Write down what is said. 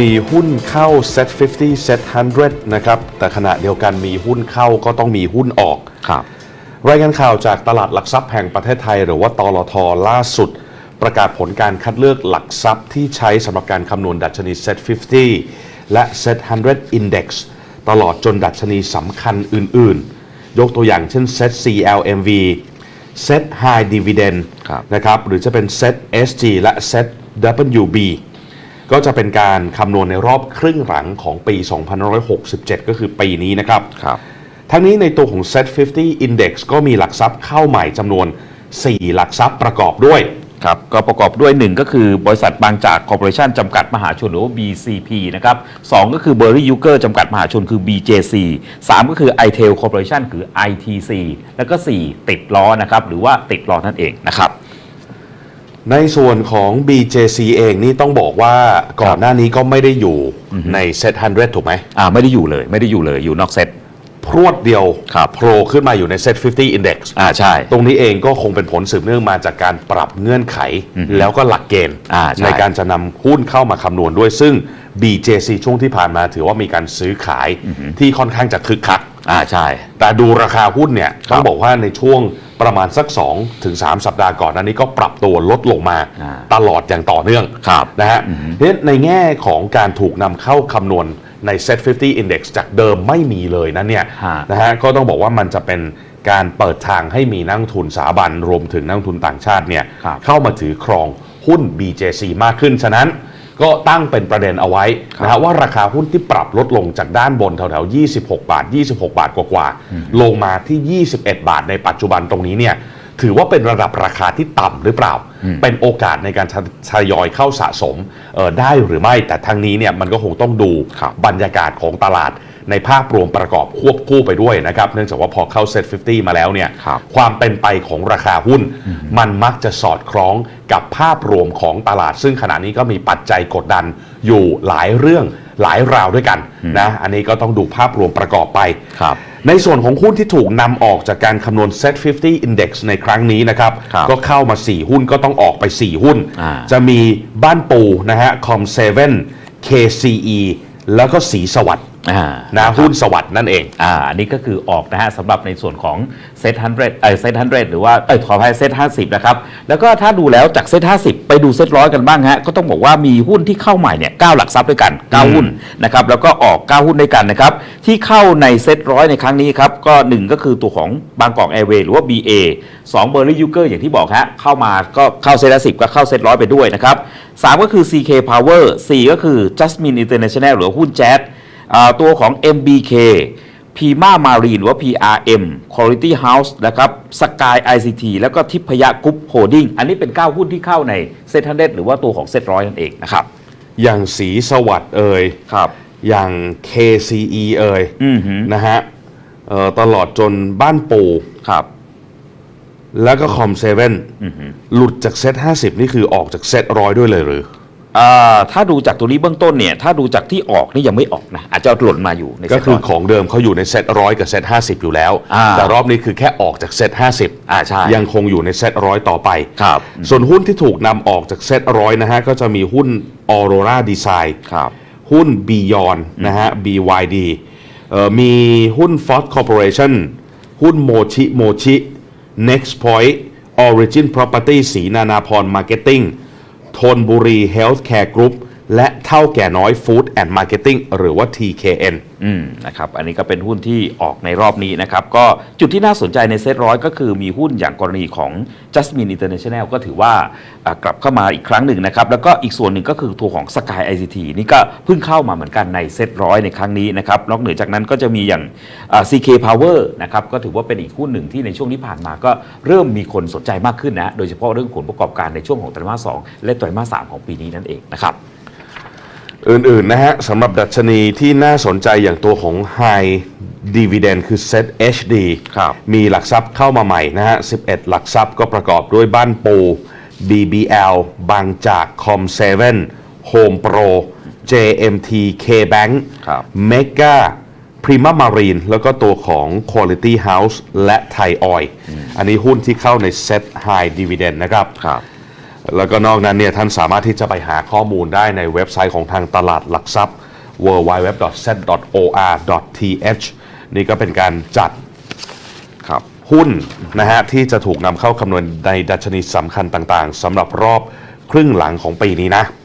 ณีหุ้นเข้า Set 50 Set 100 นะครับ แต่ขณะเดียวกันมีหุ้นเข้าก็ต้องมีหุ้นออกครับ รายงานข่าวจากตลาดหลักทรัพย์แห่งประเทศไทย หรือว่าตลทล่าสุด ประกาศผลการคัดเลือกหลักทรัพย์ที่ใช้สำหรับการคำนวณดัชนี Set 50 และ Set 100 Index ตลอดจนดัชนีสำคัญอื่น ๆ ยกตัวอย่างเช่น Set CLMV Set High Dividend ครับนะครับหรือจะเป็น Set SG และ Set WB ก็จะเป็นการคำนวณในรอบครึ่งหลังของปี 2567 ก็คือปีนี้นะครับ ครับ ทั้งนี้ในตัวของ Set 50 Index ก็มีหลักทรัพย์เข้าใหม่จำนวน 4 หลักทรัพย์ประกอบด้วย ครับก็ประกอบด้วย 1 ก็คือบริษัทบางจากคอร์ปอเรชั่นจำกัดมหาชนหรือว่า BCP นะครับสก็คือ b u r r y u g e r จำกัดมหาชนคือ BJC 3 ก็คือ iTel Corporation คือ ITC แล้วก็ 4 ติดล้อนะครับหรือว่าติดล้อนั่นเองนะครับ ในส่วนของ BJC เองนี่ต้องบอกว่าก่อนหน้านี้ก็ไม่ได้อยู่ใน Set 100ถูกไหมอ่าไม่ได้อยู่เลยไม่ได้อยู่เลยอยู่นอกเซตพรวดเดียวครับโผล่ขึ้นมาอยู่ใน Set 50 Index อ่าใช่ ตรงนี้เองก็คงเป็นผลสืบเนื่องมาจากการปรับเงื่อนไข แล้วก็หลักเกณฑ์อ่าใช่ในการจะนำหุ้นเข้ามาคำนวณด้วยซึ่ง BJC ช่วงที่ผ่านมาถือว่ามีการซื้อขายที่ค่อนข้างจะคึกคักอ่าใช่ แต่ดูราคาหุ้นเนี่ยครับต้องบอกว่าในช่วงประมาณสัก 2 ถึง 3 สัปดาห์ก่อนอันนี้ก็ปรับตัวลดลงมาอ่าตลอดอย่างต่อเนื่องครับนะฮะเพราะฉะนั้นในแง่ของการถูกนำเข้าคำนวณใน Set 50 Index จากเดิมไม่มีเลยนั้นเนี่ยฮะนะฮะก็ต้องบอกว่ามันจะเป็นการเปิดทางให้มีนักลงทุนสถาบันรวมถึงนักลงทุนต่างชาติเนี่ยครับเข้ามาถือครองหุ้น BJC มากขึ้น ฉะนั้น ก็ตั้งเป็นประเด็นเอาไว้นะฮะว่าราคาหุ้นที่ปรับลดลงจากด้านบนแถวๆ 26 บาท 26 บาทกว่าๆลงมาที่ 21 บาทในปัจจุบันตรงนี้เนี่ยถือว่าเป็นระดับราคาที่ต่ำหรือเปล่า เป็นโอกาสในการทยอยเข้าสะสมเอ่อได้หรือไม่แต่ทางนี้เนี่ยมันก็คงต้องดูครับบรรยากาศของตลาด ในภาพรวมประกอบควบคู่ไปด้วยนะครับ เนื่องจากว่าพอเข้าเซ็ต50 มาแล้วเนี่ยครับความเป็นไปของราคาหุ้น มันมักจะสอดคล้องกับภาพรวมของตลาด ซึ่งขณะนี้ก็มีปัจจัยกดดันอยู่หลายเรื่องหลายราวด้วยกันนะอันนี้ก็ต้องดูภาพรวมประกอบไปครับในส่วนของหุ้นที่ถูกนำออกจากการคำนวณ Set 50 Index ในครั้งนี้นะครับครับก็เข้ามา 4 หุ้นก็ต้องออกไป 4 หุ้นอ่าจะมีบ้านปูนะฮะ Com7 KCE แล้วก็สีสวัสด์ อ่านะหุ้นสวัสด์นั่นเอง อ่าอันนี้ก็คือออกนะฮะสำหรับในส่วนของเซตฮันเดเออเซตฮันเดหรือว่าเอยขออภัยเซตห้าสิบนะครับ แล้วก็ถ้าดูแล้วจากเซตห้าสิบไปดูเซตร้อยกันบ้างฮะ ก็ต้องบอกว่ามีหุ้นที่เข้าใหม่เนี่ยเก้าหลักทรัพย์ด้วยกัน9หุ้นนะครับ แล้วก็ออก9หุ้นด้วยกันนะครับ ที่เข้าในเซตร้อยในครั้งนี้ครับ ก็หนึ่งก็คือตัวของบางกอกแอร์เวย์หรือว่า BA 2เบอร์รี่ยูเกอร์อย่างที่บอกฮะเข้ามาก็เข้าเซตละสิบก็เข้าเซตร้อยไปด้วยนะครับสามก็คือ CK Power 4ก็คือ Jasmine International หรือว่าหุ้นแจ๊สอ่า ตัวของ MBK Pima Marine หรือว่า PRM Quality House นะครับ Sky ICT แล้วก็ทิพยกรุ๊ปโฮดดิ้งอันนี้เป็น 9 หุ้นที่เข้าในเซ็ตฮันเดหรือว่าตัวของเซ็ตร้อยนั่นเองนะครับ อย่างสีสวัสด์เอ่ยครับ อย่าง KCE เอ่ยอือหือนะฮะเอ่อตลอดจนบ้านปูครับ แล้วก็ Com7 หลุดจากเซต50นี่คือออกจากเซตร้อยด้วยเลยหรืออ่า ถ้าดูจากตัวนี้เบื้องต้นเนี่ยถ้าดูจากที่ออกนี่ยังไม่ออกนะอาจจะหล่นมาอยู่ในก็เซ็ตคือร้ยของเดิมเขาอยู่ในเซตร้อยกับเซต50อยู่แล้วอ่าแต่รอบนี้คือแค่ออกจากเซต50อ่าใช่ยังคงอยู่ในเซตร้อยต่อไปครับส่วนหุ้นที่ถูกนำออกจากเซตร้อยนะฮะก็จะมีหุ้น Aurora Design ครับหุ้น Beyond นะฮะ BYD เอ่อมีหุ้น Ford Corporation หุ้น Mochi Mochi Next Point Origin Property สีนานาพร Marketing ทนบุรีเฮลท์แคร์กรุ๊ป และเท่าแก่น้อย Food and Marketing หรือว่า TKN อืมนะครับอันนี้ก็เป็นหุ้นที่ออกในรอบนี้นะครับ ก็จุดที่น่าสนใจในเซ็ตร้อยก็คือมีหุ้นอย่างกรณีของ Jasmine International ก็ถือว่าอ่ากลับเข้ามาอีกครั้งหนึ่งนะครับ แล้วก็อีกส่วนหนึ่งก็คือตัวของ Sky ICT นี่ก็เพิ่งเข้ามาเหมือนกันในเซ็ตร้อยในครั้งนี้นะครับ นอกเหนือจากนั้นก็จะมีอย่างอ่า CK Power นะครับก็ถือว่าเป็นอีกหุ้นหนึ่งที่ในช่วงที่ผ่านมาก็เริ่มมีคนสนใจมากขึ้นนะโดยเฉพาะเรื่องผลประกอบการในช่วงของไตรมาสสองและไตรมาสสามของปีนี้นั่นเองนะครับ อื่นๆนะฮะสำหรับดัชนีที่น่าสนใจอย่างตัวของ High Dividend คือ Set HD ครับมีหลักทรัพย์เข้ามาใหม่นะฮะ 11 หลักทรัพย์ก็ประกอบด้วยบ้านปู BBL บางจาก Com7 Home Pro JMT K-Bank ครับ Mega Prima Marine แล้วก็ตัวของ Quality House และ Thai Oil อันนี้หุ้นที่เข้าใน Set High Dividend นะครับ ครับ แล้วก็นอกนั้นเนี่ยท่านสามารถที่จะไปหาข้อมูลได้ในเว็บไซต์ของทางตลาดหลักทรัพย์ www.z.or.th นี่ก็เป็นการจัดครับหุ้นนะฮะที่จะถูกนำเข้าคำนวณในดัชนีสำคัญต่างๆสำหรับรอบครึ่งหลังของปีนี้นะ